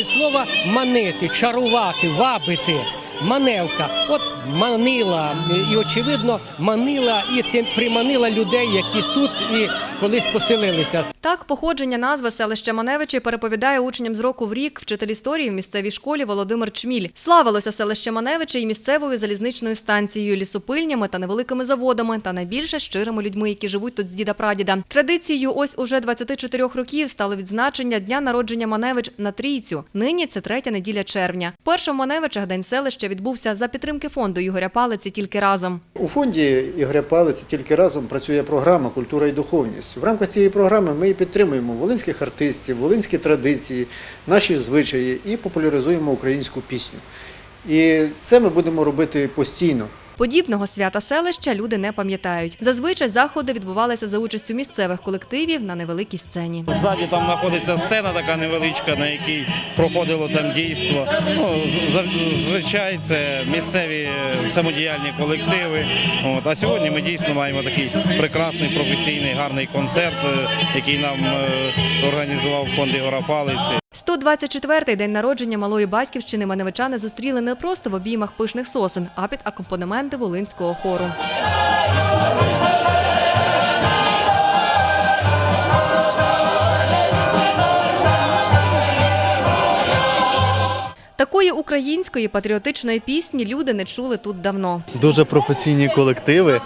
від слова манити, чарувати, вабити. Маневка, от манила, і очевидно, манила і приманила людей, які тут і колись поселилися. Так, походження назви селища Маневичі переповідає учням з року в рік вчитель історії в місцевій школі Володимир Чміль. Славилося селище Маневичі і місцевою залізничною станцією, лісопильнями та невеликими заводами, та найбільше щирими людьми, які живуть тут з діда прадіда. Традицією ось уже 24 років стало відзначення дня народження Маневич на трійцю. Нині це третя неділя червня. Першим в Маневичах день селища відбувся за підтримки фонду Ігоря Палиці тільки разом. У фонді Ігоря Палиці тільки разом працює програма Культура і духовність. В рамках цієї програми ми підтримуємо волинських артистів, волинські традиції, наші звичаї і популяризуємо українську пісню. І це ми будемо робити постійно. Подібного свята селища люди не пам'ятають. Зазвичай заходи відбувалися за участю місцевих колективів на невеликій сцені. Ззаді там знаходиться сцена така невеличка, на якій проходило там дійство. Ну, з- зазвичай це місцеві самодіяльні колективи. От. А сьогодні ми дійсно маємо такий прекрасний професійний гарний концерт, е, який нам е, організував фонд Ігора Палиці. 124-й день народження малої батьківщини маневичани зустріли не просто в обіймах пишних сосен, а під акомпанементи волинського хору. Такої української патріотичної пісні люди не чули тут давно. Дуже професійні колективи.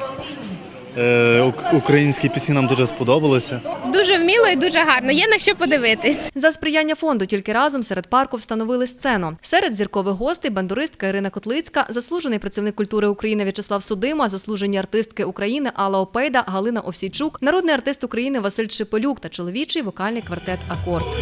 Е, Українські пісні нам дуже сподобалися. Дуже вміло і дуже гарно. Є на що подивитись. За сприяння фонду тільки разом серед парку встановили сцену. Серед зіркових гостей бандуристка Ірина Котлицька, заслужений працівник культури України В'ячеслав Судима, заслужені артистки України Алла Опейда, Галина Овсійчук, народний артист України Василь Шиполюк та чоловічий вокальний квартет Акорд.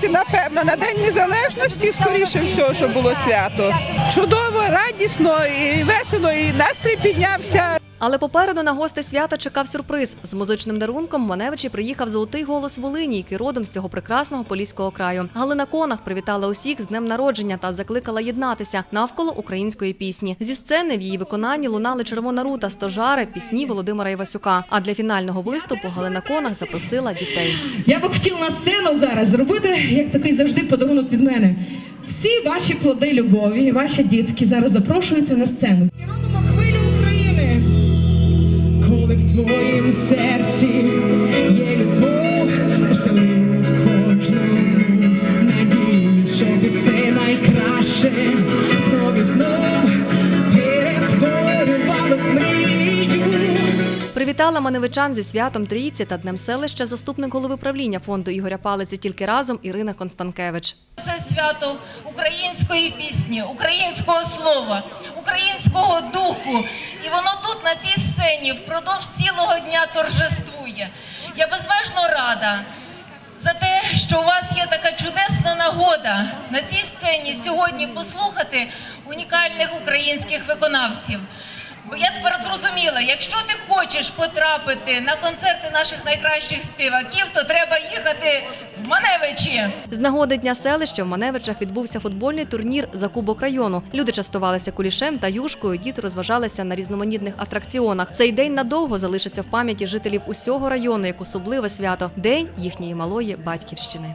Році, напевно, на День Незалежності, скоріше всього, що було свято. Чудово, радісно і весело, і настрій піднявся. Але попереду на гостей свята чекав сюрприз. З музичним дарунком Маневичі приїхав золотий голос Волині, який родом з цього прекрасного поліського краю. Галина Конах привітала усіх з днем народження та закликала єднатися навколо української пісні. Зі сцени в її виконанні лунали червона рута, стожари, пісні Володимира Івасюка. А для фінального виступу Галина Конах запросила дітей. Я би хотіла на сцену зараз зробити як такий завжди подарунок від мене. Всі ваші плоди любові, ваші дітки зараз запрошуються на сцену. Твоїм серці є любов, осели кожному надію, щоб все найкраще знов і знов перетворювалось мрію. Привітала маневичан зі святом Трійці та днем селища заступник голови правління фонду Ігоря Палиці тільки разом Ірина Констанкевич. Це свято української пісні, українського слова, українського духу. І воно тут, на цій сцені, впродовж цілого дня торжествує. Я безмежно рада за те, що у вас є така чудесна нагода на цій сцені сьогодні послухати унікальних українських виконавців. Бо я тепер зрозуміла, якщо ти хочеш потрапити на концерти наших найкращих співаків, то треба їхати в Маневичі. З нагоди дня селища в Маневичах відбувся футбольний турнір за Кубок району. Люди частувалися кулішем та юшкою, діти розважалися на різноманітних атракціонах. Цей день надовго залишиться в пам'яті жителів усього району як особливе свято день їхньої малої батьківщини.